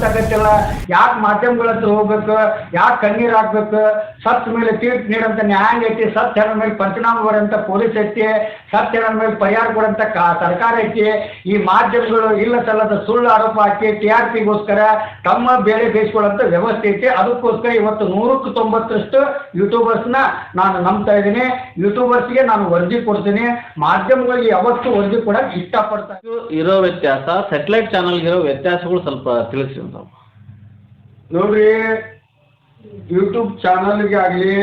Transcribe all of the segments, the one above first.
ಗೊತ್ತಾಗತ್ತಿಲ್ಲ. ಯಾಕೆ ಮಾಧ್ಯಮಗಳ ಹತ್ರ ಹೋಗ್ಬೇಕು? ಯಾಕೆ ಕಣ್ಣೀರ್ ಹಾಕ್ಬೇಕು? ಸತ್ ಮೇಲೆ ತೀರ್ಪು ನೀಡಂತ ನ್ಯಾಯಾಂಗ ಐತಿ, ಸತ್ ಹೆಣ್ಣ ಮೇಲೆ ಪಂಚನಾಮ ಬರೋಂಥ ಪೊಲೀಸ್ ಐತಿ, ಸತ್ ಹೆಣ್ಣ ಮೇಲೆ ಪರಿಹಾರ ಕೊಡಂತ ಕಾ ಸರ್ಕಾರ ಐತಿ. ಈ ಮಾಧ್ಯಮಗಳು ಇಲ್ಲ ಸಲ್ಲದ ಸುಳ್ಳು ಆರೋಪ ಹಾಕಿ ಟಿ ಆರ್ ಪಿಗೋಸ್ಕರ ತಮ್ಮ ಬೇರೆ ಬೇಯಿಸ್ಕೊಳ್ಳೋಂಥ ವ್ಯವಸ್ಥೆ ಐತಿ. ಅದಕ್ಕೋಸ್ಕರ ಇವತ್ತು ನೂರಕ್ಕೆ ತೊಂಬತ್ತರಷ್ಟು ಯೂಟ್ಯೂಬರ್ಸ್ನ ನಾನು ನಂಬ್ತಾ ಇದ್ದೀನಿ. ಯೂಟ್ಯೂಬರ್ಸ್ಗೆ ನಾನು ವರದಿ ಕೊಡ್ತೀನಿ. ಮಾಧ್ಯಮಗಳಿಗೆ ಯಾವತ್ತೂ ವರದಿ ಕೊಡಕ್ಕೆ ಇಷ್ಟಪಡ್ತಾ ಇರೋ ವ್ಯತ್ಯಾಸ ಸೆಟಲೈಟ್ ಚಾನಲ್ಗೆ ಇರೋ ವ್ಯತ್ಯಾಸಗಳು ಸ್ವಲ್ಪ ತಿಳಿಸಿ. ತಾವು ನೋಡ್ರಿ ಯೂಟ್ಯೂಬ್ ಚಾನಲ್ಗೆ ಆಗಲಿ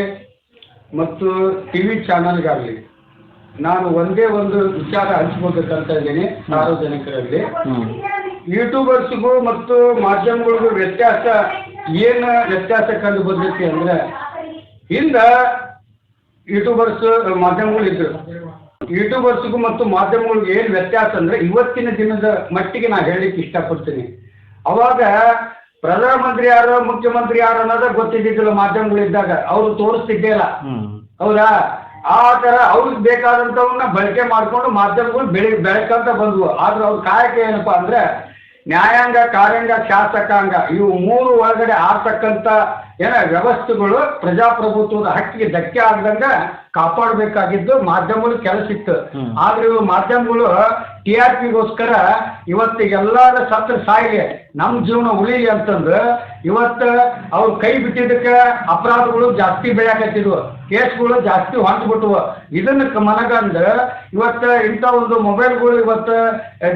ಮತ್ತು ಟಿ ವಿ ಚಾನಲ್ಗಾಗಲಿ ನಾನು ಒಂದೇ ಒಂದು ವಿಚಾರ ಹಂಚ್ಕೋಬೇಕಂತ ಇದ್ದೀನಿ ಸಾರ್ವಜನಿಕರಲ್ಲಿ. ಯೂಟ್ಯೂಬರ್ಸ್ಗೂ ಮತ್ತು ಮಾಧ್ಯಮಗಳಿಗೂ ವ್ಯತ್ಯಾಸ ಏನು ವ್ಯತ್ಯಾಸ ಕಂಡು ಬಂದೈತಿ ಅಂದ್ರೆ ಹಿಂದ ಯೂಟ್ಯೂಬರ್ಸ್ ಮಾಧ್ಯಮಗಳು ಇದ್ರು. ಯೂಟ್ಯೂಬರ್ಸ್ಗೂ ಮತ್ತು ಮಾಧ್ಯಮಗಳಿಗೂ ಏನು ವ್ಯತ್ಯಾಸ ಅಂದ್ರೆ ಇವತ್ತಿನ ದಿನದ ಮಟ್ಟಿಗೆ ನಾನು ಹೇಳಲಿಕ್ಕೆ ಇಷ್ಟಪಡ್ತೀನಿ. ಅವಾಗ ಪ್ರಧಾನಮಂತ್ರಿ ಯಾರು ಮುಖ್ಯಮಂತ್ರಿ ಯಾರು ಅನ್ನೋದೇ ಗೊತ್ತಿದ್ದಿದ್ದಿಲ್ಲ ಮಾಧ್ಯಮಗಳಿದ್ದಾಗ. ಅವರು ತೋರಿಸ್ತಿದ್ದೇ ಇಲ್ಲ. ಹೌದಾ? ಆ ತರ ಅವ್ರಿಗೆ ಬೇಕಾದಂತವನ್ನ ಬಳಕೆ ಮಾಡಿಕೊಂಡು ಮಾಧ್ಯಮಗಳು ಬೆಳಿ ಬೆಳಕಂತ ಬಂದ್ವು. ಆದ್ರೆ ಅವ್ರ ಕಾಯಕ ಏನಪ್ಪಾ ಅಂದ್ರೆ ನ್ಯಾಯಾಂಗ ಕಾರ್ಯಾಂಗ ಶಾಸಕಾಂಗ ಇವು ಮೂರು ಒಳಗಡೆ ಆಗ್ತಕ್ಕಂಥ ಏನ ವ್ಯವಸ್ಥೆಗಳು ಪ್ರಜಾಪ್ರಭುತ್ವದ ಹಕ್ಕಿಗೆ ಧಕ್ಕೆ ಆಗ್ದಂಗ ಕಾಪಾಡಬೇಕಾಗಿದ್ದು ಮಾಧ್ಯಮಗಳು ಕೆಲಸ ಇತ್ತು. ಆದ್ರೆ ಇವು ಮಾಧ್ಯಮಗಳು ಟಿ ಆರ್ ಪಿಗೋಸ್ಕರ ಇವತ್ತು ಎಲ್ಲರ ಸತ್ರ ಸಾಯಿಲಿ ನಮ್ಮ ಜೀವನ ಉಳಿಲಿ ಅಂತಂದ್ರೆ ಇವತ್ತು ಅವ್ರು ಕೈ ಬಿಟ್ಟಿದ್ದಕ್ಕೆ ಅಪರಾಧಗಳು ಜಾಸ್ತಿ ಬೆಳೆಯಾಕತ್ತಿದ್ವು, ಕೇಸ್ಗಳು ಜಾಸ್ತಿ ಹೊಂಟ್ಬಿಟ್ವು ಇದನ್ನ ಮನಗಂಡು ಇವತ್ತು ಇಂಥ ಒಂದು ಮೊಬೈಲ್ಗಳು ಇವತ್ತು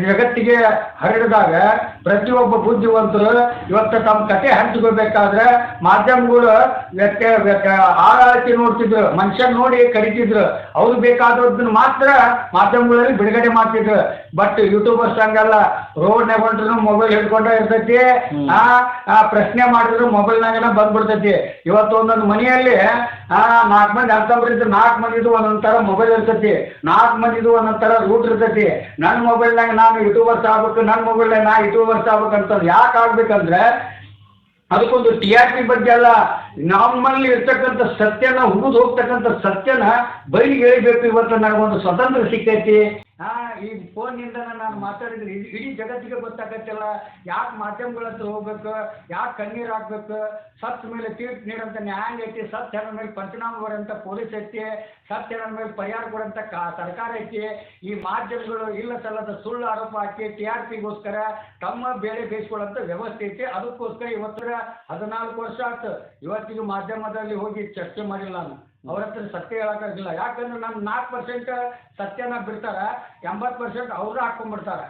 ಜಗತ್ತಿಗೆ ಹರಡಿದಾಗ ಪ್ರತಿಯೊಬ್ಬ ಬುದ್ಧಿವಂತರು ಇವತ್ತು ತಮ್ಮ ಕತೆ ಹಂಚ್ಕೋಬೇಕಾದ್ರೆ ಮಾಧ್ಯಮಗಳು ಆರಾಧಿ ನೋಡ್ತಿದ್ರು ಮನುಷ್ಯ ನೋಡಿ ಕರಿತಿದ್ರು. ಅವ್ರು ಬೇಕಾದದನ್ನ ಮಾತ್ರ ಮಾಧ್ಯಮಗಳಲ್ಲಿ ಬಿಡುಗಡೆ ಮಾಡ್ತಿದ್ರು. ಬಟ್ ಯೂಟ್ಯೂಬರ್ಸ್ ಹಂಗಲ್ಲ ರೋಡ್ ಹೊಂಟ್ರು ಮೊಬೈಲ್ ಹಿಡ್ಕೊಂಡೇ ಇರ್ತೈತಿ. ಆ ಪ್ರಶ್ನೆ ಮಾಡಿದ್ರು ಮೊಬೈಲ್ನಾಗನ ಬಂದ್ಬಿಡ್ತೈತಿ. ಇವತ್ತು ಒಂದೊಂದು ಮನೆಯಲ್ಲಿ ಆ ನಾಲ್ಕು ಮಂದಿ ಅರ್ಥ ಇದ್ರೆ ನಾಲ್ಕು ಮಂದಿದು ಒಂದೊಂದ್ ಥರ ಮೊಬೈಲ್ ಇರ್ತೈತಿ. ನಾಲ್ಕು ಮಂದಿದು ಒಂದೊಂದ್ ತರ ರೂಟ್ ಇರ್ತೈತಿ. ನನ್ನ ಮೊಬೈಲ್ನಾಗ ನಾನು ಯೂಟ್ಯೂಬರ್ಸ್ ಆಗ್ಬೇಕು ನನ್ನ ಮೊಬೈಲ್ನಾಗ ನಾ ಯೂಟ್ಯೂಬರ್ಸ್ ಆಗ್ಬೇಕಂತ ಯಾಕೆ ಆಗ್ಬೇಕಂದ್ರೆ ಅದಕ್ಕೊಂದು ಟಿ ಆರ್ ಪಿ ಬಗ್ಗೆ ಅಲ್ಲ ನಮ್ಮಲ್ಲಿ ಇರ್ತಕ್ಕಂಥ ಸತ್ಯನ ಹುಗಿದು ಹೋಗ್ತಕ್ಕಂಥ ಸತ್ಯನ ಬಯಲಿಗೆ ಎಳಿಬೇಕು ಇವತ್ತು ನನಗೊಂದು ಸ್ವತಂತ್ರ ಸಿಕ್ಕೈತಿ. ಹಾ, ಈ ಫೋನ್ನಿಂದ ನಾನು ಮಾತಾಡಿದ್ರೆ ಇಡೀ ಜಗತ್ತಿಗೆ ಗೊತ್ತಾಗತ್ತಲ್ಲ. ಯಾಕೆ ಮಾಧ್ಯಮಗಳ ಹತ್ರ ಹೋಗ್ಬೇಕು? ಯಾಕೆ ಕಣ್ಣೀರು ಹಾಕ್ಬೇಕು? ಸತ್ ಮೇಲೆ ತೀರ್ಪು ನೀಡಂತ ನ್ಯಾಯಾಂಗ ಐತಿ, ಸತ್ ಹೆಣ್ಣ ಮೇಲೆ ಪಂಚನಾಮ ಬರೋಂಥ ಪೊಲೀಸ್ ಐತಿ, ಸತ್ ಹೆಣ್ಣ ಮೇಲೆ ಪರಿಹಾರ ಕೊಡಂತ ಕಾ, ಸರ್ಕಾರ ಐತಿ. ಈ ಮಾಧ್ಯಮಗಳು ಇಲ್ಲ ಸಲ್ಲದ ಸುಳ್ಳು ಆರೋಪ ಹಾಕಿ ಟಿ ಆರ್ ಪಿಗೋಸ್ಕರ ತಮ್ಮ ಬೇಳೆ ಬೇಯಿಸ್ಕೊಳ್ಳೋಂಥ ವ್ಯವಸ್ಥೆ ಐತಿ. ಅದಕ್ಕೋಸ್ಕರ ಇವತ್ತರ ಹದಿನಾಲ್ಕು ವರ್ಷ ಆಯ್ತು. ಇವತ್ತಿಗೂ ಮಾಧ್ಯಮದಲ್ಲಿ ಹೋಗಿ ಚರ್ಚೆ ಮಾಡಿಲ್ಲ ನಾನು. ಅವ್ರ ಹತ್ರ ಸತ್ಯ ಹೇಳಕ್ಕಾಗಿಲ್ಲ ಯಾಕಂದ್ರೆ ನಮ್ ನಾಲ್ಕು ಪರ್ಸೆಂಟ್ ಸತ್ಯನ ಬಿಡ್ತಾರ. ಎಂಬತ್ತು ಪರ್ಸೆಂಟ್ ಅವ್ರು ಹಾಕೊಂಡ್ಬಿಡ್ತಾರ.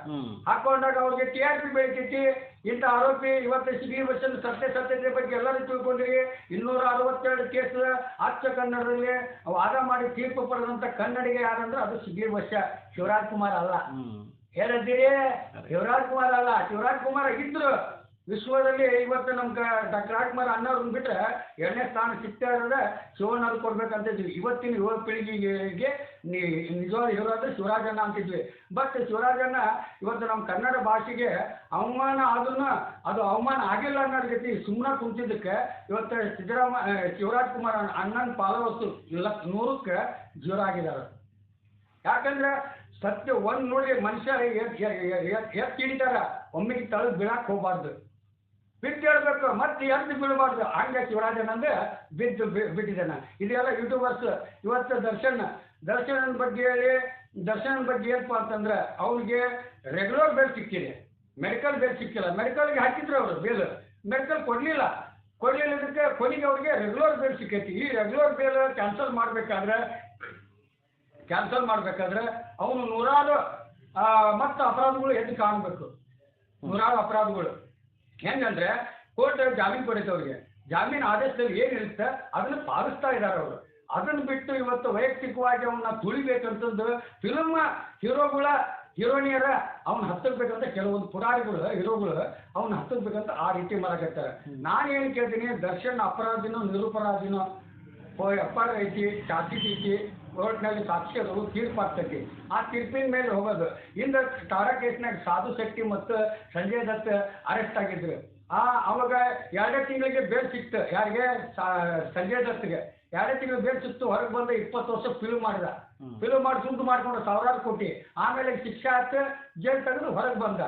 ಹಾಕೊಂಡಾಗ ಅವ್ರಿಗೆ ಟಿ ಆರ್ ಪಿ ಬೆಳಿತೈತಿ ಇಂಥ ಆರೋಪಿ ಇವತ್ತು ಸಿ ಬಿ ಬಸ್ಸಲ್ಲಿ ಸತ್ಯ ಸತ್ಯತೆ ಬಗ್ಗೆ ಎಲ್ಲರೂ ತಿಳ್ಕೊಂಡ್ರಿ. ಇನ್ನೂರ ಅರವತ್ತೆರಡು ಕೇಸ್ ಅಚ್ಚ ಕನ್ನಡದಲ್ಲಿ ವಾದ ಮಾಡಿ ತೀರ್ಪು ಪಡೆದಂಥ ಕನ್ನಡಿಗೆ ಯಾರಂದ್ರೆ ಅದು ಸಿ ಬಿ ಬಸ್ಸ ಶಿವರಾಜ್ ಕುಮಾರ್ ಅಲ್ಲ. ಹೇಳಿದ್ದೀರಿ ಶಿವರಾಜ್ ಕುಮಾರ್ ಅಲ್ಲ. ಶಿವರಾಜ್ ಕುಮಾರ್ ಇದ್ರು. ವಿಶ್ವದಲ್ಲಿ ಇವತ್ತು ನಮ್ಮ ಡಾಕ್ಟರ್ ರಾಜ್ಕುಮಾರ್ ಅಣ್ಣವ್ರನ್ನ ಬಿಟ್ರೆ ಎರಡನೇ ಸ್ಥಾನ ಸಿಗ್ತಾ ಇರೋದೇ ಶಿವಣ್ಣವ್ರು ಕೊಡ್ಬೇಕಂತ ಇದ್ವಿ ಇವತ್ತಿನ ಯುವ ಪೀಳಿಗೆಗೆ ನಿಜವಾದ ಹೀರೋ ಅಂದ್ರೆ ಶಿವರಾಜಣ್ಣ ಅಂತಿದ್ವಿ. ಬಟ್ ಶಿವರಾಜಣ್ಣ ಇವತ್ತು ನಮ್ಮ ಕನ್ನಡ ಭಾಷೆಗೆ ಅವಮಾನ ಆದ್ರೂ ಅದು ಅವಮಾನ ಆಗಿಲ್ಲ ಅನ್ನೋ ರೀತಿ ಸುಮ್ಮನೆ ಕುಂತಿದ್ದಕ್ಕೆ ಇವತ್ತು ಸಿದ್ದರಾಮ ಶಿವರಾಜ್ ಕುಮಾರ್ ಅಣ್ಣ- ಅಣ್ಣನ ಫಾಲೋವರ್ಸು ಇಲ್ಲ ನೂರಕ್ಕೆ ಜೀರೋ ಆಗಿದ್ದಾರೆ. ಯಾಕಂದ್ರೆ ಸತ್ಯ ಒಂದು ನೋಡಿ ಮನುಷ್ಯ ಎತ್ ಹಿಡಿತಾರ ಒಮ್ಮೆಗೆ ತಳಗ್ ಬೀಳಾಕ್ ಹೋಗ್ಬಾರ್ದು. ಬಿಟ್ಟು ಹೇಳ್ಬೇಕು, ಮತ್ತೆ ಎದ್ದು ಬಿಡಬಾರ್ದು ಹಂಗೆ ಶಿವರಾಜನಂದ್ರೆ ಬಿದ್ದು ಬಿ- ಬಿಟ್ಟಿದ್ದಾನ. ಇದೆಲ್ಲ ಯೂಟ್ಯೂಬರ್ಸ್ ಇವತ್ತು ದರ್ಶನ್, ದರ್ಶನನ ಬಗ್ಗೆ ಹೇಳಿ ದರ್ಶನನ ಬಗ್ಗೆ ಏನಪ್ಪ ಅಂತಂದ್ರೆ ಅವ್ರಿಗೆ ರೆಗ್ಯುಲರ್ ಬೇಲ್ ಸಿಕ್ಕಿದೆ. ಮೆಡಿಕಲ್ ಬೇಲ್ ಸಿಕ್ಕಿಲ್ಲ. ಮೆಡಿಕಲ್ಗೆ ಹಾಕಿದ್ರು ಅವರು ಬೇಲ್ ಮೆಡಿಕಲ್ ಕೊಡ್ಲಿಲ್ಲ. ಕೊಡಲಿಲ್ಲದಕ್ಕೆ ಕೊನೆಗೆ ಅವ್ರಿಗೆ ರೆಗ್ಯುಲರ್ ಬೇಲ್ ಸಿಕ್ಕೈತಿ. ಈ ರೆಗ್ಯುಲರ್ ಬೇಲ್ ಕ್ಯಾನ್ಸಲ್ ಮಾಡ್ಬೇಕಾದ್ರೆ ಕ್ಯಾನ್ಸಲ್ ಮಾಡ್ಬೇಕಾದ್ರೆ ಅವನು ನೂರಾರು ಮತ್ತೆ ಅಪರಾಧಗಳು ಎದ್ದು ಕಾಣಬೇಕು. ನೂರಾರು ಅಪರಾಧಗಳು. ಹೆಂಗಂದ್ರೆ ಕೋರ್ಟ್ ಜಾಮೀನು ಕೊಡುತ್ತೆ ಅವ್ರಿಗೆ ಜಾಮೀನು ಆದೇಶದಲ್ಲಿ ಏನಿರುತ್ತೆ ಅದನ್ನು ಪಾಲಿಸ್ತಾ ಇದ್ದಾರೆ ಅವರು. ಅದನ್ನು ಬಿಟ್ಟು ಇವತ್ತು ವೈಯಕ್ತಿಕವಾಗಿ ಅವನ್ನ ತುಳಿಬೇಕಂತಂದು ಫಿಲಮ್ ಹೀರೋಗಳ ಹೀರೋನಿಯರ ಅವ್ನ ಹತ್ತಬೇಕಂತ ಕೆಲವೊಂದು ಪುರಾಣಿಗಳು ಹೀರೋಗಳು ಅವ್ನ ಹತ್ತಬೇಕಂತ ಆ ರೀತಿ ಮಾಡಕತ್ತಾರೆ ನಾನು ಏನು ಕೇಳ್ತೀನಿ ದರ್ಶನ್ ಅಪರಾಧಿನೋ ನಿರಪರಾಧಿನೋ ಎಫ್ ಆರ್ ಐತಿ ಚಾರ್ಜ್ ಐತಿ ಕೋರ್ಟ್ನಲ್ಲಿ ಸಾಕ್ಷಿಗಳು ತೀರ್ಪು ಆಗ್ತೈತಿ. ಆ ತೀರ್ಪಿನ ಮೇಲೆ ಹೋಗೋದು. ಇಂದ ತಾರಾ ಕೇಸ್ನಾಗ ಸಾಧು ಶೆಟ್ಟಿ ಮತ್ತು ಸಂಜಯ್ ದತ್ ಅರೆಸ್ಟ್ ಆಗಿದ್ರು. ಆ ಅವಾಗ ಎರಡೇ ತಿಂಗಳಿಗೆ ಬೇಲ್ ಸಿಕ್ತು. ಯಾರಿಗೆ? ಸಂಜಯ್ ದತ್ಗೆ ಎರಡೇ ತಿಂಗಳು ಬೇಲ್ ಸಿಕ್ತು. ಹೊರಗೆ ಬಂದು ಇಪ್ಪತ್ತು ವರ್ಷ ಫಿಲ್ಮ್ ಮಾಡಿದ. ಫಿಲ್ಮ್ ಮಾಡಿ ಸುದ್ದು ಮಾಡ್ಕೊಂಡು ಸಾವಿರಾರು ಕೋಟಿ. ಆಮೇಲೆ ಶಿಕ್ಷೆ ಆಯ್ತು ಜೈಲ್ ತೆಗೆದು ಹೊರಗೆ ಬಂದ.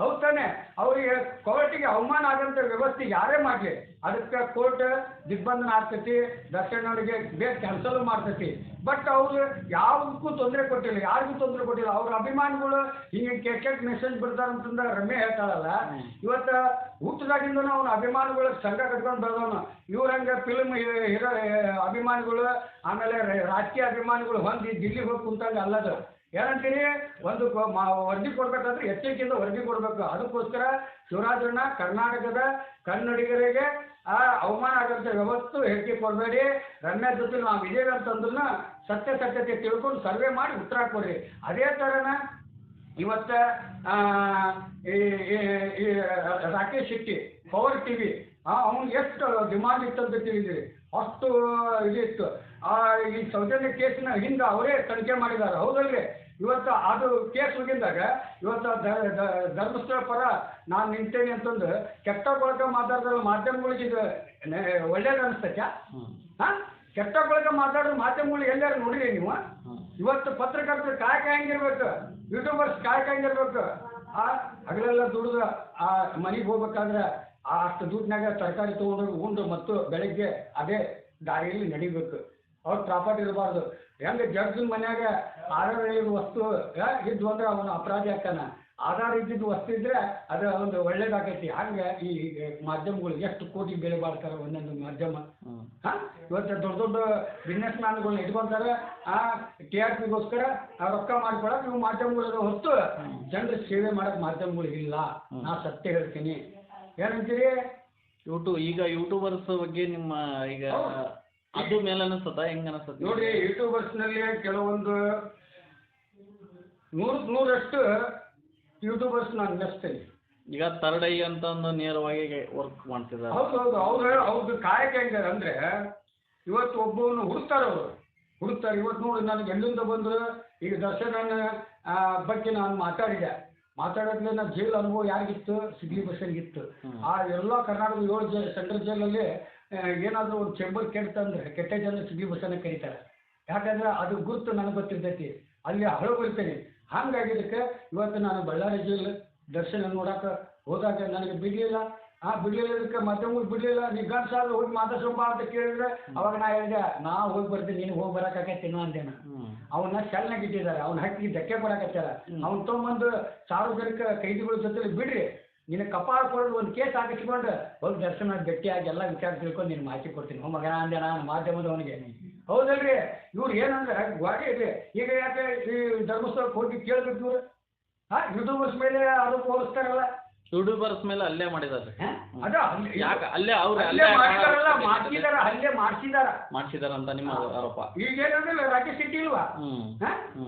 ಹೌದಾನೆ ಅವರಿಗೆ ಅವ್ರಿಗೆ ಕೋರ್ಟಿಗೆ ಅವಮಾನ ಆಗಂತ ವ್ಯವಸ್ಥೆ ಯಾರೇ ಮಾಡಲಿ. ಅದಕ್ಕೆ ಕೋರ್ಟ್ ದಿಗ್ಬಂಧನ ಆಗ್ತೈತಿ. ದರ್ಶನವರಿಗೆ ಬೇಲ್ ಕ್ಯಾನ್ಸಲ್ ಮಾಡ್ತೈತಿ. ಬಟ್ ಅವ್ರು ಯಾವುದಕ್ಕೂ ತೊಂದರೆ ಕೊಟ್ಟಿಲ್ಲ ಯಾರಿಗೂ ತೊಂದರೆ ಕೊಟ್ಟಿಲ್ಲ. ಅವ್ರ ಅಭಿಮಾನಿಗಳು ಹಿಂಗೆ ಕೆಟ್ಟ ಮೆಸೇಜ್ ಬಿಡ್ತಾರಂತಂದ ರಮ್ಯ ಹೇಳ್ತಾಳಲ್ಲ ಇವತ್ತು ಹುಟ್ಟದಾಗಿಂದನೂ ಅವ್ನ ಅಭಿಮಾನಿಗಳು ಸಂಘ ಕಟ್ಕೊಂಡು ಬೆಳೆದವನು. ಇವ್ರಂಗೆ ಫಿಲ್ಮ್ ಹೀರೋ ಅಭಿಮಾನಿಗಳು ಆಮೇಲೆ ರಾಜಕೀಯ ಅಭಿಮಾನಿಗಳು ಹೊಂದಿ ದಿಲ್ಲಿಗೆ ಹೋಗಿ ಕುಂತಂಗೆ ಅಲ್ಲದು. ಏನಂತೀರಿ ಒಂದು ವರದಿ ಕೊಡ್ಬೇಕಂದ್ರೆ ಎಚ್ಚರಿಕೆಯಿಂದ ವರದಿ ಕೊಡಬೇಕು. ಅದಕ್ಕೋಸ್ಕರ ಶಿವರಾಜಣ್ಣ ಕರ್ನಾಟಕದ ಕನ್ನಡಿಗರಿಗೆ ಆ ಅವಮಾನ ಆಗಂತ ವ್ಯವಸ್ಥೆ ಹೇಳಿಕೆ ಕೊಡಬೇಡಿ. ರಮ್ಯಾ ಜೊತೆ ನಾವು ಇದೇವೆ ಅಂತಂದ್ರೂ ಸತ್ಯ ಸತ್ಯತೆ ತಿಳ್ಕೊಂಡು ಸರ್ವೆ ಮಾಡಿ ಉತ್ತರ ಕೊಡ್ರಿ. ಅದೇ ಥರನ ಇವತ್ತ ಈ ರಾಕೇಶ್ ಶೆಟ್ಟಿ, ಪವರ್ ಟಿವಿ ಅವ್ನು ಎಷ್ಟು ಡಿಮಾಂಡ್ ಇತ್ತು ಅಂತ ತಿಳಿದಿರಿ. ಅಷ್ಟು ಇದಿತ್ತು. ಆ, ಈ ಸೌಜನ್ಯ ಕೇಸಿನ ಹಿಂದೆ ಅವರೇ ತನಿಖೆ ಮಾಡಿದ್ದಾರೆ. ಹೌದಲ್ರಿ ಇವತ್ತು ಅದು ಕೇಸ್ ಮುಗಿದಾಗ ಇವತ್ತು ಧರ್ಮಸ್ಥಳ ಪರ ನಾನು ನಿಂತೇನೆ ಅಂತಂದು ಕೆಟ್ಟ ಬಳಕ ಮಾತಾಡಿದ್ರೆ ಮಾಧ್ಯಮಗಳಿಗೆ ಇದು ಒಳ್ಳೇದು ಅನಿಸ್ತಾ ಹಾಂ? ಕೆಟ್ಟ ಬಳಕ ಮಾತಾಡೋ ಮಾಧ್ಯಮಗಳು ಎಲ್ಲಾರು ನೋಡಿರಿ ನೀವು? ಇವತ್ತು ಪತ್ರಕರ್ತರು ಕಾಯಕ ಹೆಂಗಿರ್ಬೇಕು? ಯೂಟ್ಯೂಬರ್ಸ್ ಕಾಯಕ ಹೆಂಗಿರ್ಬೇಕು? ಆ ಹಗಲೆಲ್ಲ ದುಡಿದು ಆ ಮನೆಗೆ ಹೋಗ್ಬೇಕಾದ್ರೆ ಆ ಅಷ್ಟು ದುಡ್ಡಿನಾಗ ತರಕಾರಿ ತೊಗೊಂಡು ಉಂಡು ಮತ್ತು ಬೆಳಗ್ಗೆ ಅದೇ ದಾರಿಯಲ್ಲಿ ನಡಿಬೇಕು. ಅವ್ರ ಪ್ರಾಪರ್ಟಿ ಇರಬಾರ್ದು. ಹೆಂಗೆ ಜಡ್ಜನ್ ಮನ್ಯಾಗ ಆಧಾರ ಇರೋ ವಸ್ತು ಇದ್ವು ಅಂದ್ರೆ ಅವನು ಅಪರಾಧಿ ಆಗ್ತಾನ. ಆಧಾರ ಇದ್ದಿದ್ದು ವಸ್ತು ಇದ್ರೆ ಅದು ಒಂದು ಒಳ್ಳೇದಾಗೈತಿ. ಹಂಗೆ ಈ ಮಾಧ್ಯಮಗಳು ಎಷ್ಟು ಕೋಟಿ ಬೆಲೆ ಬಾಳ್ತಾರೆ ಒಂದೊಂದು ಮಾಧ್ಯಮ. ಹಾ? ಇವತ್ತು ದೊಡ್ಡ ದೊಡ್ಡ ಬಿಸ್ನೆಸ್ ಮ್ಯಾನ್ಗಳನ್ನ ಇಟ್ಕೊಂತಾರೆ. ಆ ಟಿ ಆರ್ ಪಿಗೋಸ್ಕರ ರೊಕ್ಕ ಮಾಡ್ಕೊಳಕ್ ಇವು ಮಾಧ್ಯಮಗಳು ಹೊತ್ತು ಜನರ ಸೇವೆ ಮಾಡಕ್ ಮಾಧ್ಯಮಗಳು ಇಲ್ಲ. ನಾ ಸತ್ಯ ಹೇಳ್ತೀನಿ. ಏನಂತೀರಿ ಯೂಟ್ಯೂಬ್ ಈಗ ಯೂಟ್ಯೂಬರ್ಸ್ ಬಗ್ಗೆ ನಿಮ್ಮ ಈಗ ಹೌದು. ಅದು ಮೇಲೆ ಅನಿಸ್ತದ ಹೆಂಗ ಅನಿಸ್ತದ ನೋಡಿ ಯೂಟ್ಯೂಬರ್ಸ್ನಲ್ಲಿ ಕೆಲವೊಂದು ನೂರಕ್ಕೆ ನೂರಷ್ಟು ಯೂಟ್ಯೂಬರ್ಸ್ ನಾನು ನೆಸ್ತೇನೆ ಈಗ ಥರ್ಡ್ ಐ ಅಂತ ಒಂದು ನೇರವಾಗಿ ವರ್ಕ್ ಮಾಡ್ತಿದ್ದಾರೆ. ಹೌದು ಹೌದು. ಅವ್ರು ಅವ್ರದ್ದು ಕಾಯಕ ಹೆಂಗಾರೆ ಅಂದ್ರೆ ಇವತ್ತು ಒಬ್ಬವನು ಹುಡುಕ್ತಾರೆ ಅವರು. ಹುಡುಕ್ತಾರೆ. ಇವತ್ತು ನೋಡಿ ನನಗೆ ಎಲ್ಲಿಂದ ಬಂದ್ರು? ಈಗ ದರ್ಶನ ಬಗ್ಗೆ ನಾನು ಮಾತಾಡಿದೆ. ಮಾತಾಡೋದ್ರಿಂದ ನನ್ನ ಜೈಲು ಅನುಭವ ಯಾರಿಗಿತ್ತು? ಸಿಗ್ಲಿ ಬಸ್ಸಲ್ಲಿಗಿತ್ತು ಇತ್ತು. ಆ ಎಲ್ಲ ಕರ್ನಾಟಕದ ಏಳು ಜೈ ಸೆಂಟ್ರಲ್ ಜೈಲಲ್ಲಿ ಏನಾದರೂ ಒಂದು ಚೆಂಬರ್ ಕೆಡ್ತಂದ್ರೆ ಕೆಟ್ಟ ಜನ ಸಿಗ್ಲಿ ಬಸ್ಸನ್ನ ಕರೀತಾರೆ. ಯಾಕಂದ್ರೆ ಅದು ಗುರುತು ನನಗೆ ಗೊತ್ತಿರ್ತೈತಿ. ಅಲ್ಲಿ ಹಳು ಬರ್ತೇನೆ ಹಂಗಾಗಿದ್ದಕ್ಕೆ ಇವತ್ತು ನಾನು ಬಳ್ಳಾರಿ ಜೈಲು ದರ್ಶನ ನೋಡಕ್ಕೆ ಹೋದಾಗ ನನಗೆ ಬಿಡಲಿಲ್ಲ. ಆ ಬಿಡ್ಲಿಲ್ಲದಕ್ಕೆ ಮಾಧ್ಯಮಗಳು ಬಿಡಲಿಲ್ಲ ನೀ ಸಾಲ ಹೋಗಿ ಮಾತಾಡ್ಸೋಂಬ ಅಂತ ಕೇಳಿದ್ರೆ ಅವಾಗ ನಾ ಹೇಳಿದೆ ನಾ ಹೋಗಿ ಬರ್ತೀನಿ ನೀನು ಹೋಗಿ ಬರೋಕ್ಕಾಗತ್ತೇನೋ ಅಂದೆ ನಾನು ಹ್ಮ್. ಅವನ್ನ ಚೆನ್ನಾಗಿ ಇಟ್ಟಿದ್ದಾರೆ ಅವ್ನ ಹಕ್ಕಿಗೆ ಧಕ್ಕೆ ಕೊಡಕತ್ತಾರ ಅವ್ನ ತೊಗೊಂಬಂದು ಸಾರ್ವಜನಿಕ ಕೈದಿಗಳ ಜೊತೆ ಬಿಡ್ರಿ. ನಿನ್ನ ಕಪಾಳ ಕೊಡೋದು ಒಂದು ಕೇಸ್ ಹಾಕಿಸ್ಕೊಂಡು ಹೋಗಿ ದರ್ಶನ ಗಟ್ಟಿಯಾಗಿ ಎಲ್ಲ ವಿಚಾರ ತಿಳ್ಕೊಂಡು ನಿನ್ನ ಮಾಹಿತಿ ಕೊಡ್ತೀನಿ. ಹೋ ಮಗನ ಅಂದೆ ನಾನು ಮಾಧ್ಯಮದವನಿಗೆ ಹೌದಲ್ರಿ? ಇವ್ರು ಏನಂದ್ರೆ ಗ್ವಾಡಿ ಇದೆ. ಈಗ ಯಾಕೆ ಈ ಧರ್ಮಸ್ಥಳಕ್ಕೆ ಹೋಗಿ ಕೇಳ್ಬೇಕು ಇವ್ರು? ಹಾ ಯುದ್ಧ ಮೇಲೆ ಆರೋಪ ಹೋಲಿಸ್ತಾರಲ್ಲ ಯೂಟ್ಯೂಬರ್ಸ್ ಮೇಲೆ ಅಲ್ಲೇ ಮಾಡಿದ್ದಾರೆ ಹಾ? ಅದ ಅಲ್ಲಿ- ಯಾಕೆ? ಅಲ್ಲೇ ಅವ್ರು ಅಲ್ಲೇ ಮಾಡ್ಸಿದಾರ ಅಲ್ಲೇ ಮಾಡ್ಸಿದಾರ. ಮಾಡಿಸಿದಾರ ಅಂತ ನಿಮ್ಮ ಆರೋಪ. ಈಗ ಏನಂದ್ರೆ ರಾಜ್ಯ ಸಿಟಿ ಇಲ್ವಾ.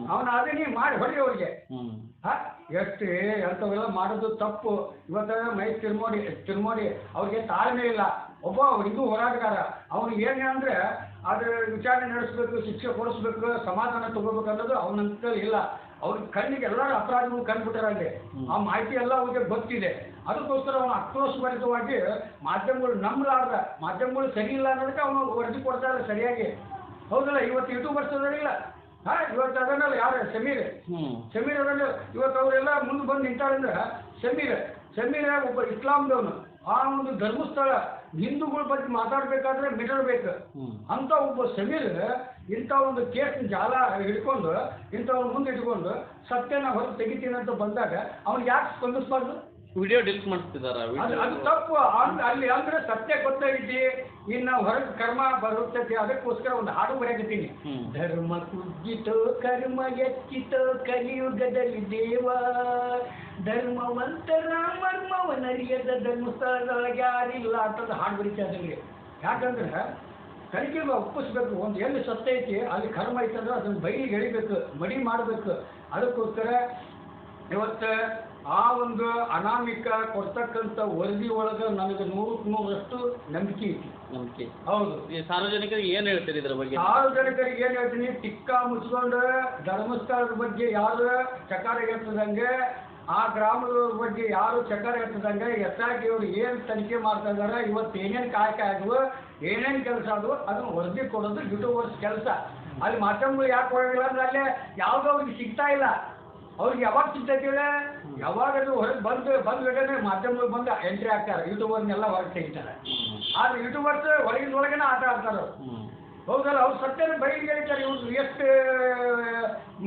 ಅವನ ಅದೇ ನೀವು ಮಾಡಿ ಹೊಡಿ ಅವ್ರಿಗೆ? ಎಷ್ಟು ಅಂಥವೆಲ್ಲ ಮಾಡೋದು ತಪ್ಪು. ಇವತ್ತ ಮೈ ತಿರ್ಮೋಡಿ ತಿರ್ಮೋಡಿ ಅವ್ರಿಗೆ ತಾಳ್ಮೆ ಇಲ್ಲ. ಒಬ್ಬ ಅವ್ರಿಗೂ ಹೋರಾಟಗಾರ. ಅವನು ಏನೇ ಅಂದ್ರೆ ಅದ್ರ ವಿಚಾರಣೆ ನಡೆಸ್ಬೇಕು ಶಿಕ್ಷೆ ಕೊಡಿಸ್ಬೇಕು ಸಮಾಧಾನ ತಗೋಬೇಕು ಅನ್ನೋದು ಅವನಂತ ಇಲ್ಲ. ಅವ್ರ ಕಣ್ಣಿಗೆ ಎಲ್ಲರೂ ಅಪರಾಧಗಳು ಕಂಡುಬಿಟ್ಟಾರೆ ಅಲ್ಲಿ. ಆ ಮಾಹಿತಿ ಎಲ್ಲ ಅವ್ರಿಗೆ ಗೊತ್ತಿದೆ. ಅದಕ್ಕೋಸ್ಕರ ಅವನು ಆಕ್ರೋಶಭರಿತವಾಗಿ ಮಾಧ್ಯಮಗಳು ನಂಬಲಾರ್ದ ಮಾಧ್ಯಮಗಳು ಸರಿ ಇಲ್ಲ ಅನ್ನೋದಕ್ಕೆ ಅವನು ವರದಿ ಕೊಡ್ತಾರೆ ಸರಿಯಾಗಿ. ಹೌದಲ್ಲ ಇವತ್ತು ಯೂಟ್ಯೂಬರ್ಸ್ ಇಲ್ಲ. ಹಾ ಇವತ್ತು ಅದನ್ನಲ್ಲ ಯಾರು ಸಮೀರ್? ಸಮೀರ್ ಅವರಲ್ಲಿ ಇವತ್ತು ಅವರೆಲ್ಲ ಮುಂದೆ ಬಂದು ನಿಂತಾರಂದ್ರೆ ಸಮೀರ್ ಸಮೀರ್ ಒಬ್ಬ ಇಸ್ಲಾಂದವನು. ಆ ಒಂದು ಧರ್ಮಸ್ಥಳ ಹಿಂದೂಗಳ ಬಗ್ಗೆ ಮಾತಾಡ್ಬೇಕಾದ್ರೆ ಮಿಡಲ್ಬೇಕು ಬೇಕ ಅಂತ ಒಬ್ಬ ಸಮೀರ್ ಇಂಥ ಒಂದು ಕೇಸ್ ಜಾಲ ಹಿಡ್ಕೊಂಡು ಇಂಥವ್ನ ಮುಂದೆ ಇಟ್ಕೊಂಡು ಸತ್ಯನ ಹೊರಗೆ ತೆಗಿತೀನಿ ಅಂತ ಬಂದಾಗ ಅವ್ನು ಯಾಕೆ ಸ್ಪಂದಿಸ್ಬಾರ್ದು? ವಿಡಿಯೋ ಡಿಲೀಟ್ ಮಾಡ್ತಿದ್ದಾರೆ ಅದು ತಪ್ಪು. ಅಲ್ಲಿ ಅಂದ್ರೆ ಸತ್ಯ ಗೊತ್ತಾಗಿದ್ದಿ ಇನ್ನ ಹೊರಗೆ ಕರ್ಮ ಬರುತ್ತೈತಿ ಅದಕ್ಕೋಸ್ಕರ ಒಂದು ಹಾಡು ಬರೆಯಕತ್ತೀನಿ. ಧರ್ಮ ಕುಗ್ಗಿತೋ ಕರ್ಮ ಎಚ್ಚಿತೋ ಕಲಿಯುಗದಲ್ಲಿ ದೇವ. ಧರ್ಮವಂತರ ಮರ್ಮವನರಿಯದ ಧರ್ಮಸ್ಥಳದೊಳಗೆ ಯಾರಿಲ್ಲ ಅಂತಂದು ಹಾಡು ಬರೀತಾ ಇದ್ದೀವಿ ಯಾಕಂದ್ರೆ ಕಲಿಕೆಗೆ ಒಪ್ಪಿಸ್ಬೇಕು ಒಂದು ಎಲ್ಲಿ ಸತ್ತೈತಿ ಐತಿ ಅಲ್ಲಿ ಕರ್ಮ ಐತಂದ್ರೆ ಅದನ್ನ ಬೈಲಿಗೆ ಎಳಿಬೇಕು ಮಡಿ ಮಾಡಬೇಕು. ಅದಕ್ಕೋಸ್ಕರ ಇವತ್ತು ಆ ಒಂದು ಅನಾಮಿಕ ಕೊಡ್ತಕ್ಕಂಥ ವರದಿ ಒಳಗೆ ನನಗೆ ನೂರಕ್ಕೆ ನೂರಷ್ಟು ನಂಬಿಕೆ ಐತಿ. ನಂಬಿಕೆ ಹೌದು. ಸಾರ್ವಜನಿಕರಿಗೆ ಏನು ಹೇಳ್ತೀರಿ ಇದ್ರ ಬಗ್ಗೆ? ಸಾರ್ವಜನಿಕರಿಗೆ ಏನು ಹೇಳ್ತೀನಿ ಟಿಕ್ಕ ಮುಚ್ಕೊಂಡು ಧರ್ಮಸ್ಥಳದ ಬಗ್ಗೆ ಯಾರು ಚಕಾರ ಎತ್ತದಂಗೆ ಆ ಗ್ರಾಮದ ಬಗ್ಗೆ ಯಾರು ಚಕ್ಕರ್ ಎತ್ತದಂಗೆ ಎತ್ತಾಗಿ ಇವರು ಏನು ತನಿಖೆ ಮಾಡ್ತಾ ಇದಾರೆ ಇವತ್ತು ಏನೇನು ಕಾಯಕ ಆದವು, ಏನೇನು ಕೆಲಸ ಆದವು, ಅದನ್ನು ವರದಿ ಕೊಡೋದು ಯೂಟ್ಯೂಬರ್ಸ್ ಕೆಲಸ. ಅಲ್ಲಿ ಮಾಧ್ಯಮಗಳು ಯಾಕೆ ಹೋಗಿಲ್ಲ ಅಂದ್ರೆ ಅಲ್ಲೇ ಯಾವುದೋ ಅವ್ರಿಗೆ ಸಿಗ್ತಾ ಇಲ್ಲ. ಅವ್ರಿಗೆ ಯಾವಾಗ ಸಿಗ್ತೈತಿಲ್ಲ ಯಾವಾಗ ಅದು ಹೊರಗೆ ಬಂದು, ಬಂದ ಬೇಕಂದ್ರೆ ಮಾಧ್ಯಮಗಳು ಬಂದು ಎಂಟ್ರಿ ಆಗ್ತಾರೆ ಯೂಟ್ಯೂಬರ್ನೆಲ್ಲ ಹೊರಗೆ ತೆಗಿತಾರೆ. ಆದ್ರೆ ಯೂಟ್ಯೂಬರ್ಸ್ ಹೊರಗಿನ ಒಳಗೇನೆ ಆಟ ಆಡ್ತಾರೆ. ಹೌದಲ್ಲ ಅವ್ರು ಸತ್ಯನ ಬಯಲಿಗೆ ಹೇಳ್ತಾರೆ ಇವ್ರು ಎಷ್ಟು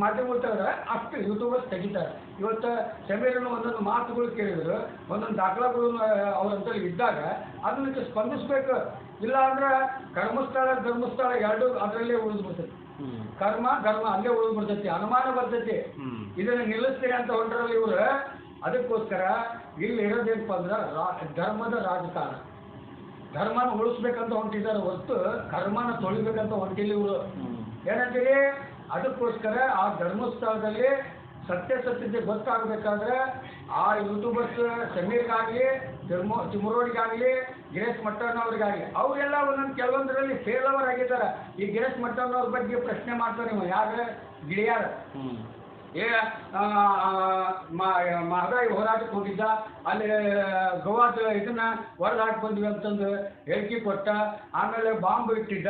ಮಾಧ್ಯಮ ತೆಗೆದ್ರೆ ಅಷ್ಟು ಯೂಟ್ಯೂಬರ್ಸ್ ತೆಗಿತಾರೆ. ಇವತ್ತು ಸಮೀರನು ಒಂದೊಂದು ಮಾತುಗಳು ಕೇಳಿದ್ರು ಒಂದೊಂದು ದಾಖಲಾಗಳು ಅವರಂತಲ್ಲಿ ಇದ್ದಾಗ ಅದನ್ನ ಸ್ಪಂದಿಸ್ಬೇಕು. ಇಲ್ಲ ಅಂದ್ರೆ ಕರ್ಮಸ್ಥಳ ಧರ್ಮಸ್ಥಳ ಎರಡು ಅದರಲ್ಲೇ ಉಳಿದು ಬರ್ತೈತಿ ಕರ್ಮ ಧರ್ಮ ಅಲ್ಲೇ ಉಳಿದು ಬರ್ತೈತಿ ಅನುಮಾನ ಬರ್ತೈತಿ. ಇದನ್ನ ನಿಲ್ಲಿಸ್ತೀರಿ ಅಂತ ಹೊಂಟ್ರಲ್ಲ ಇವ್ರು ಅದಕ್ಕೋಸ್ಕರ ಇಲ್ಲಿ ಇರೋದೇನಪ್ಪ ಅಂದ್ರೆ ರಾ ಧರ್ಮದ ರಾಜಕಾರಣ ಧರ್ಮನ ಉಳಿಸ್ಬೇಕಂತ ಹೊಂಟಿದ್ದಾರೆ ಹೊರತು ಕರ್ಮನ ತೊಳಿಬೇಕಂತ ಹೊಂಟಿಲ್ಲ ಇವರು. ಏನಂತೀರಿ? ಅದಕ್ಕೋಸ್ಕರ ಆ ಧರ್ಮಸ್ಥಳದಲ್ಲಿ ಸತ್ಯ ಸತ್ಯತೆ ಗೊತ್ತಾಗಬೇಕಾದ್ರೆ ಆ ಯೂಟ್ಯೂಬರ್ಸ್ ಸಮೀರ್ಗಾಗಲಿ ತಿರ್ಮೋ ತಿಮ್ಮರೋಡಿಗಾಗಲಿ ಗಿರೇಶ್ ಮಟ್ಟಣ್ಣವ್ರಿಗಾಗಲಿ ಅವರೆಲ್ಲ ಒಂದೊಂದು ಕೆಲವೊಂದರಲ್ಲಿ ಫೇಲ್ ಅವರ್ ಆಗಿದ್ದಾರೆ. ಈ ಗಿರೇಶ್ ಮಟ್ಟಣ್ಣವ್ರ ಬಗ್ಗೆ ಪ್ರಶ್ನೆ ಮಾಡ್ತಾರೆ ನೀವು. ಯಾರು? ಗಿಳಿಯಾರ. ಮಹದಾಯಿ ಹೋರಾಟಕ್ಕೆ ಹೋಗಿದ್ದ, ಅಲ್ಲಿ ಗೋವಾದ ಇದನ್ನ ಹೊರಗೆ ಹಾಕ್ಬಂದ್ವಿ ಅಂತಂದು ಹೇಳಿಕೆ ಕೊಟ್ಟ, ಆಮೇಲೆ ಬಾಂಬ್ ಇಟ್ಟಿದ್ದ.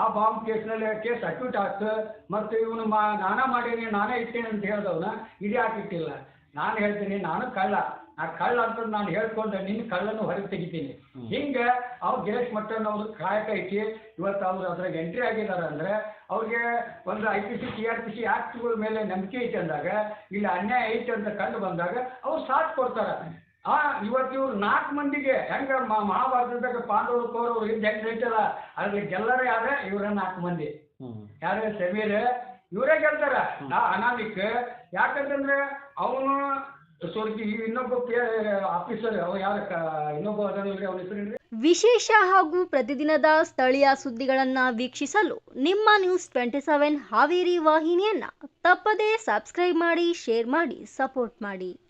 ಆ ಬಾಂಬ್ ಕೇಸ್ನಲ್ಲಿ ಕೇಸ್ ಅಕ್ಯೂಟ್ ಆಗ್ತು ಮತ್ತು ಇವನು ಮಾ, ನಾನೇ ಮಾಡೀನಿ, ನಾನೇ ಇಟ್ಟೇನೆ ಅಂತ ಹೇಳ್ದವನ, ಇಡೀ ಹಾಕಿಟ್ಟಿಲ್ಲ. ನಾನು ಹೇಳ್ತೀನಿ, ನಾನು ಕಳ್ಳ. ಆ ಕಳ್ಳ ಅಂತ ನಾನು ಹೇಳ್ಕೊಂಡ್ರೆ ನಿನ್ನ ಕಳ್ಳನ್ನು ಹೊರಗೆ ತೆಗಿತೀನಿ. ಹಿಂಗೆ ಅವ್ರು ಗಿರೀಶ್ ಮಟ್ಟನ್ ಅವರು ಕಾಯಕ ಐತಿ ಇವತ್ತು ಅವ್ರು ಅದ್ರಾಗ ಎಂಟ್ರಿ ಆಗಿದ್ದಾರೆ ಅಂದ್ರೆ ಅವ್ರಿಗೆ ಒಂದು I P C T R P C ಆ್ಯಕ್ಟ್ಗಳ ಮೇಲೆ ನಂಬಿಕೆ ಐತೆ ಅಂದಾಗ ಇಲ್ಲಿ ಅನ್ಯಾಯ ಐತೆ ಅಂತ ಕಂಡು ಬಂದಾಗ ಅವ್ರು ಸಾಥ್ ಕೊಡ್ತಾರೆ. ಆ ಇವತ್ತು ಇವ್ರು ನಾಲ್ಕು ಮಂದಿಗೆ ಹೆಂಗೆ ಮಹಾಭಾರತದಾಗ ಪಾಂಡವರು ಕೌರವರು ಹಿಂದೆ ಹೆಂಗೆ ಐತಲ್ಲ ಅದ್ರಲ್ಲಿ ಗೆಲ್ಲರೇ ಆದ್ರೆ ಇವರ ನಾಲ್ಕು ಮಂದಿ. ಯಾರು? ಸಮೀರ್. ಇವರೇ ಗೆಲ್ತಾರ. ಆ ಅನಾಮಿಕ್. ಯಾಕಂತಂದ್ರೆ ಅವನು ಇನ್ನೊಬ್ಬ ಆಫೀಸರ್ ಯಾರ ಇನ್ನೊಬ್ಬ ಅವನ ಹೆಸರೇನ್ರಿ ವಿಶೇಷ ಹಾಗೂ ಪ್ರತಿದಿನದ ಸ್ಥಳೀಯ ಸುದ್ದಿಗಳನ್ನು ವೀಕ್ಷಿಸಲು ನಿಮ್ಮ ನ್ಯೂಸ್ ಟ್ವೆಂಟಿ ಸೆವೆನ್ ಹಾವೇರಿ ವಾಹಿನಿಯನ್ನು ತಪ್ಪದೇ ಸಬ್ಸ್ಕ್ರೈಬ್ ಮಾಡಿ, ಶೇರ್ ಮಾಡಿ, ಸಪೋರ್ಟ್ ಮಾಡಿ.